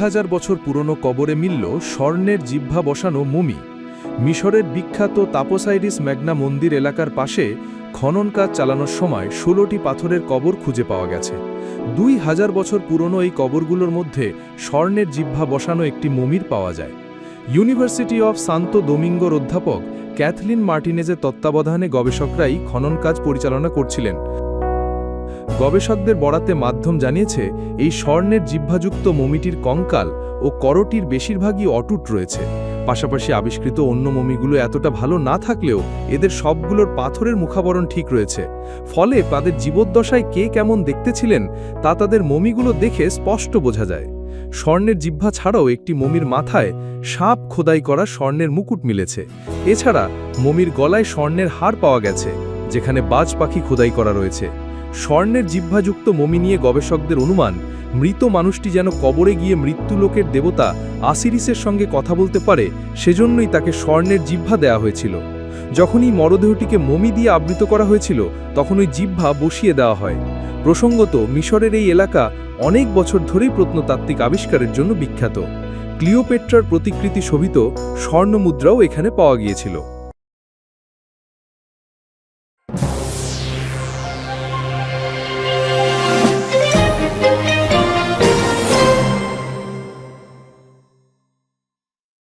হাজার বছর পুরনো কবরে মিলল স্বর্ণের জিহ্বা বসানো মমি। মিশরের বিখ্যাত তাপোসাইরিস ম্যাগনা মন্দির এলাকার পাশে খনন কাজ চালানোর সময় ষোলোটি পাথরের কবর খুঁজে পাওয়া গেছে। দুই হাজার বছর পুরনো এই কবরগুলোর মধ্যে স্বর্ণের জিহ্বা বসানো একটি মমির পাওয়া যায়। ইউনিভার্সিটি অফ সান্তো দোমিঙ্গোর অধ্যাপক ক্যাথলিন মার্টিনেজের তত্ত্বাবধানে গবেষকরাই খনন কাজ পরিচালনা করছিলেন। গবেষকদের বরাতে মাধ্যম জানিয়েছে, এই স্বর্ণের জিহ্বাযুক্ত মমিটির কঙ্কাল ও করটির বেশিরভাগই অটুট রয়েছে। পাশাপাশি আবিষ্কৃত অন্য মমিগুলো এতটা ভালো না থাকলেও এদের সবগুলোর পাথরের মুখাবরণ ঠিক রয়েছে। ফলে তাদের জীবদ্দশায় কে কেমন দেখতেছিলেন তা তাদের মমিগুলো দেখে স্পষ্ট বোঝা যায়। স্বর্ণের জিহ্বা ছাড়াও একটি মমির মাথায় সাপ খোদাই করা স্বর্ণের মুকুট মিলেছে। এছাড়া মমির গলায় স্বর্ণের হার পাওয়া গেছে, যেখানে বাজ পাখি খোদাই করা রয়েছে। স্বর্ণের জিহ্বাযুক্ত মমি নিয়ে গবেষকদের অনুমান, মৃত মানুষটি যেন কবরে গিয়ে মৃত্যুলোকের দেবতা আসিরিসের সঙ্গে কথা বলতে পারে, সেজন্যই তাকে স্বর্ণের জিহ্বা দেয়া হয়েছিল। যখনই মরদেহটিকে মমি দিয়ে আবৃত করা হয়েছিল তখন ওই জিহ্বা বসিয়ে দেওয়া হয়। প্রসঙ্গত, মিশরের এই এলাকা অনেক বছর ধরেই প্রত্নতাত্ত্বিক আবিষ্কারের জন্য বিখ্যাত। ক্লিওপেট্রার প্রতিকৃতি শোভিত স্বর্ণমুদ্রাও এখানে পাওয়া গিয়েছিল।